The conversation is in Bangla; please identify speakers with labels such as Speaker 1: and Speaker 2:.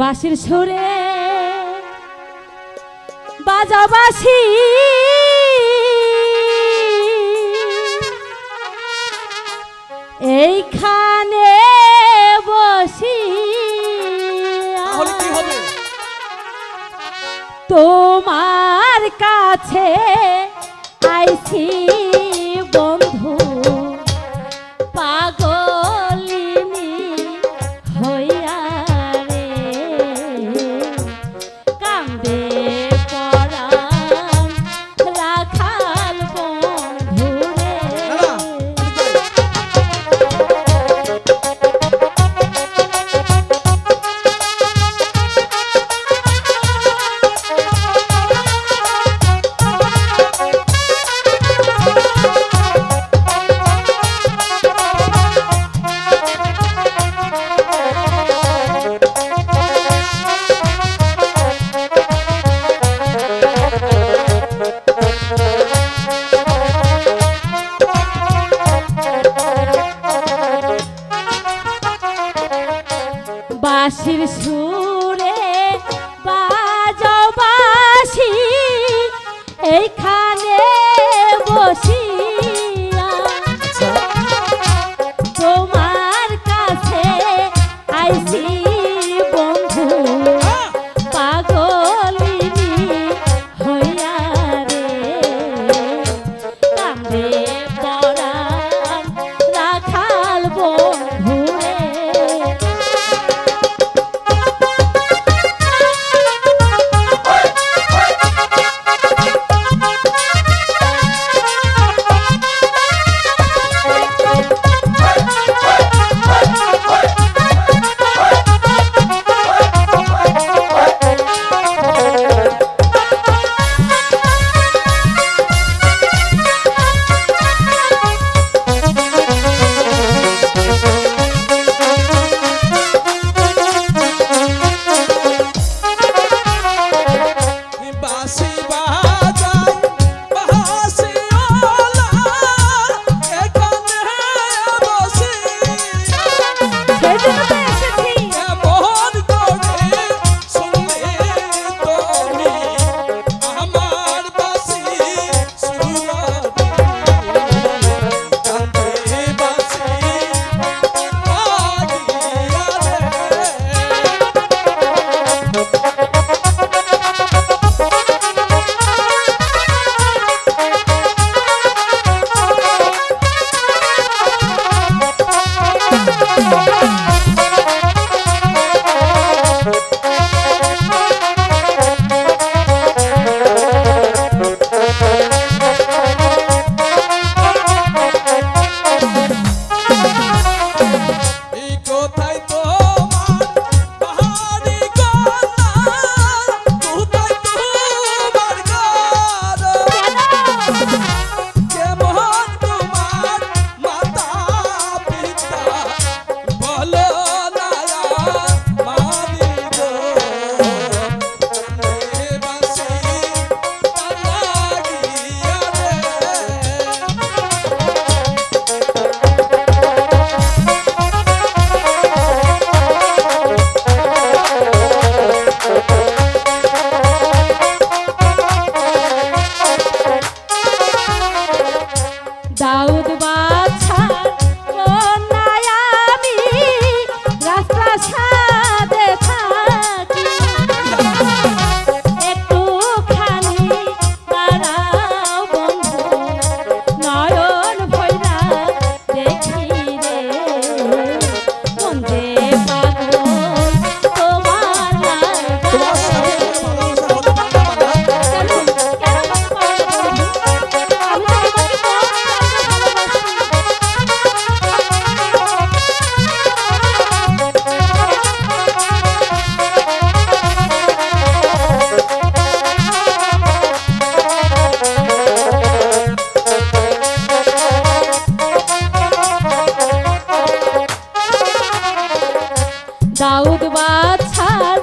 Speaker 1: বাঁশির সুরে বাজা বাসি এইখানে বসি তোমার কাছে আইসি বন্ধু। বাসির সুরে বাজাও বাসি এইখানে
Speaker 2: বসি
Speaker 1: তোমার কাছে আইসি
Speaker 2: ছাড়